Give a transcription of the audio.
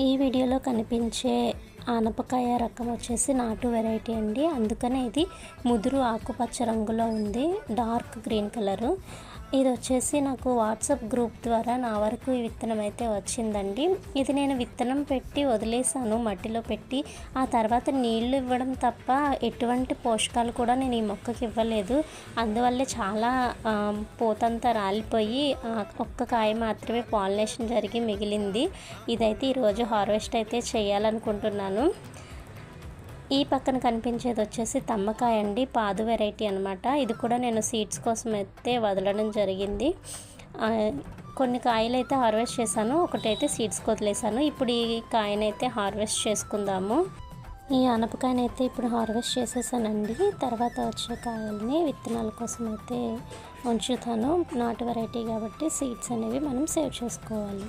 ఈ వీడియోలో కనిపించే ఆనపకాయ రకం వచ్చేసి నాటు వెరైటీ అండి. అందుకనే ఇది ముదురు ఆకుపచ్చ రంగులో ఉంది. Dark green colour. ఇది వచ్చేసి నాకు వాట్సాప్ గ్రూప్ ద్వారా నా వరకు ఈ విత్తనం అయితే వచ్చిందండి. ఇది నేను విత్తనం పెట్టి వదిలేసాను మట్టిలో పెట్టి. ఆ తర్వాత నీళ్ళు ఇవ్వడం తప్ప ఎటువంటి పోషకాలు కూడా నేను ఈ మొక్కకి ఇవ్వలేదు. అందువల్లే చాలా ఆ, పోతంతా రాలిపోయి ఒక్క కాయ మాత్రమే పాలినేషన్ జరిగి మిగిలింది. ఇదైతే ఈరోజు హార్వెస్ట్ అయితే చేయాలనుకుంటున్నాను. ఈ పక్కన కనిపించేది వచ్చేసి తమ్మకాయ అండి. పాదు వెరైటీ అనమాట ఇది కూడా నేను సీడ్స్ కోసం అయితే వదలడం జరిగింది. కొన్ని కాయలు అయితే హార్వెస్ట్ చేశాను. ఒకటైతే సీడ్స్కి వదిలేసాను ఇప్పుడు ఈ కాయనైతే హార్వెస్ట్ చేసుకుందాము. ఈ ఆనపకాయనైతే ఇప్పుడు హార్వెస్ట్ చేసేసానండి. తర్వాత వచ్చే కాయల్ని విత్తనాల కోసం అయితే ఉంచుతాను. నాటు వెరైటీ కాబట్టి సీడ్స్ అనేవి మనం సేవ్ చేసుకోవాలి.